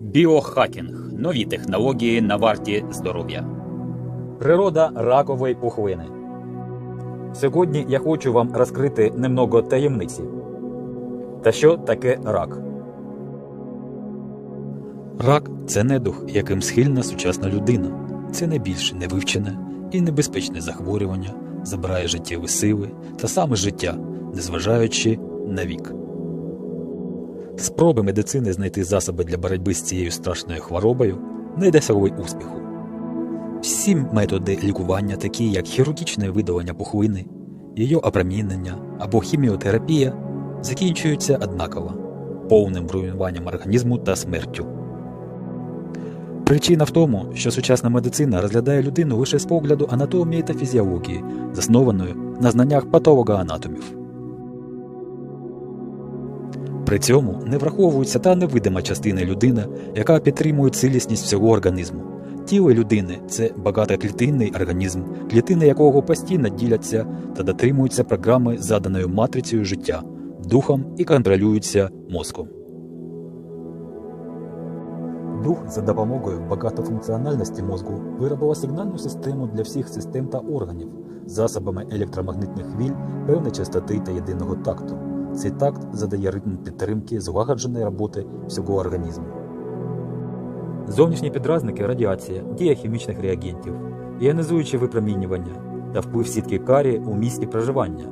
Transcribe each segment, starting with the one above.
Біохакінг нові технології на варті здоров'я. Природа ракової пухлини. Сьогодні я хочу вам розкрити немного таємниці. Та що таке рак? Рак це недух, яким схильна сучасна людина. Це найбільше невивчене і небезпечне захворювання, забирає життєві сили та саме життя, незважаючи на вік. Спроби медицини знайти засоби для боротьби з цією страшною хворобою не досягли успіху. Всі методи лікування, такі як хірургічне видалення пухлини, її опромінення або хіміотерапія, закінчуються однаково повним руйнуванням організму та смертю. Причина в тому, що сучасна медицина розглядає людину лише з погляду анатомії та фізіології, заснованої на знаннях патологоанатомів. При цьому не враховується та невидима частина людини, яка підтримує цілісність всього організму. Тіло людини це багатоклітинний організм, клітини якого постійно діляться та дотримуються програми заданою матрицею життя, духом і контролюються мозком. Дух за допомогою багатофункціональності мозку виробила сигнальну систему для всіх систем та органів засобами електромагнитних хвиль певної частоти та єдиного такту. Цей такт задає ритм підтримки злагодженої роботи всього організму. Зовнішні підразники радіація, дія хімічних реагентів, іонізуюче випромінювання та вплив сітки карі у місці проживання.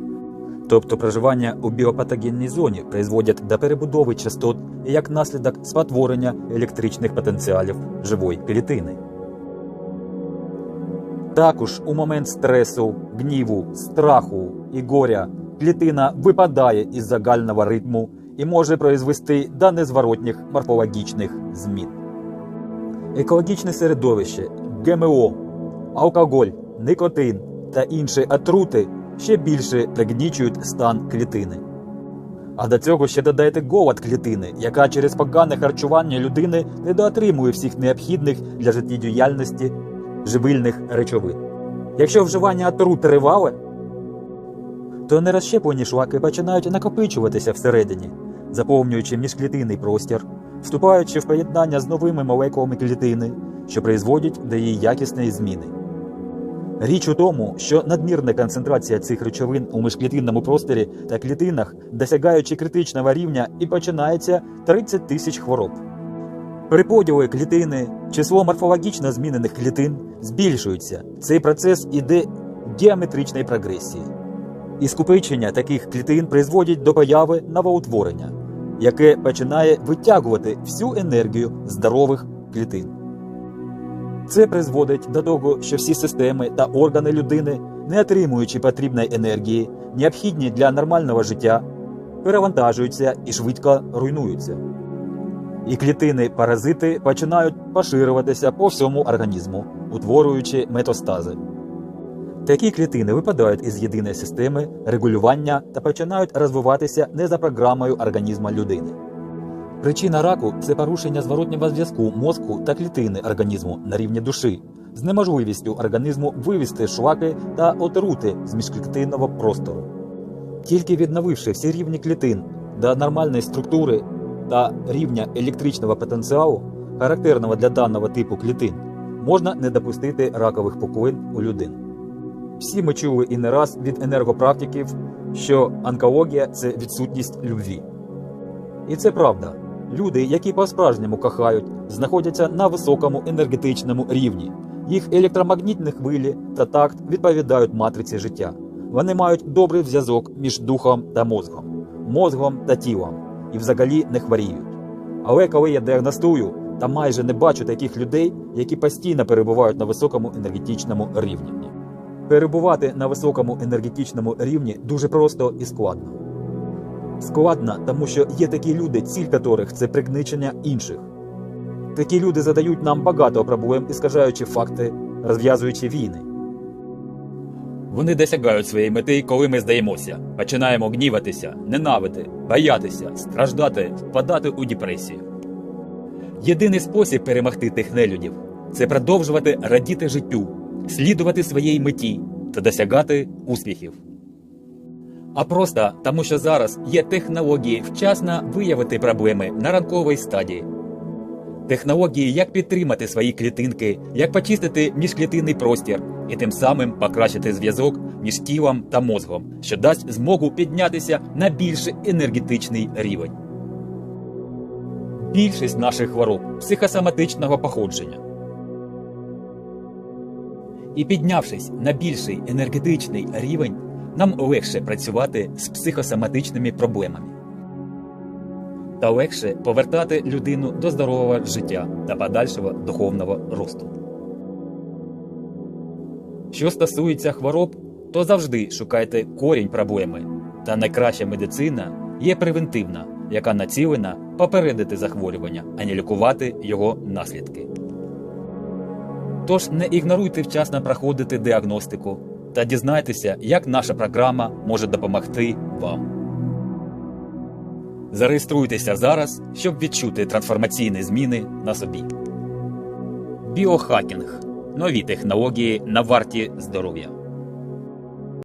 Тобто проживання у біопатогенній зоні призводять до перебудови частот як наслідок спотворення електричних потенціалів живої клітини. Також у момент стресу, гніву, страху і горя клітина випадає із загального ритму і може призвести до незворотніх морфологічних змін. Екологічне середовище, ГМО, алкоголь, никотин та інші отрути ще більше пригнічують стан клітини. А до цього ще додайте голод клітини, яка через погане харчування людини недоотримує всіх необхідних для життєдіяльності живильних речовин. Якщо вживання отрут тривале, то нерозщеплені шлаки починають накопичуватися всередині, заповнюючи міжклітинний простір, вступаючи в поєднання з новими молекулами клітини, що призводять до її якісної зміни. Річ у тому, що надмірна концентрація цих речовин у міжклітинному просторі та клітинах, досягаючи критичного рівня, і починається 30 тисяч хвороб. При поділі клітини число морфологічно змінених клітин збільшується. Цей процес іде геометричної прогресії. І скупичення таких клітин призводить до появи новоутворення, яке починає витягувати всю енергію здорових клітин. Це призводить до того, що всі системи та органи людини, не отримуючи потрібної енергії, необхідні для нормального життя, перевантажуються і швидко руйнуються. І клітини паразити починають поширюватися по всьому організму, утворюючи метастази. Такі клітини випадають із єдиної системи регулювання та починають розвиватися не за програмою організму людини. Причина раку це порушення зворотнього зв'язку мозку та клітини організму на рівні душі, з неможливістю організму вивести шлаки та отрути з міжклітинного простору. Тільки відновивши всі рівні клітин до нормальної структури та рівня електричного потенціалу, характерного для даного типу клітин, можна не допустити ракових пухлин у людини. Всі ми чули і не раз від енергопрактиків, що онкологія це відсутність любві. І це правда. Люди, які по-справжньому кохають, знаходяться на високому енергетичному рівні. Їх електромагнітні хвилі та такт відповідають матриці життя. Вони мають добрий зв'язок між духом та мозгом, мозгом та тілом і взагалі не хворіють. Але коли я діагностую та майже не бачу таких людей, які постійно перебувають на високому енергетичному рівні. Перебувати на високому енергетичному рівні дуже просто і складно. Складно, тому що є такі люди, ціль яких це пригничення інших. Такі люди задають нам багато проблем, іскажаючи факти, розв'язуючи війни. Вони досягають своєї мети, коли ми здаємося, починаємо гніватися, ненавидити, боятися, страждати, впадати у депресію. Єдиний спосіб перемогти тих нелюдів це продовжувати радіти життю, слідувати своїй меті та досягати успіхів. А просто тому, що зараз є технології вчасно виявити проблеми на ранковій стадії. Технології, як підтримати свої клітинки, як почистити міжклітинний простір і тим самим покращити зв'язок між тілом та мозгом, що дасть змогу піднятися на більш енергетичний рівень. Більшість наших хвороб психосоматичного походження. І піднявшись на більший енергетичний рівень, нам легше працювати з психосоматичними проблемами та легше повертати людину до здорового життя та подальшого духовного росту. Що стосується хвороб, то завжди шукайте корінь проблеми, та найкраща медицина є превентивна, яка націлена попередити захворювання, а не лікувати його наслідки. Тож не ігноруйте вчасно проходити діагностику та дізнайтеся, як наша програма може допомогти вам. Зареєструйтеся зараз, щоб відчути трансформаційні зміни на собі. Біохакінг нові технології на варті здоров'я.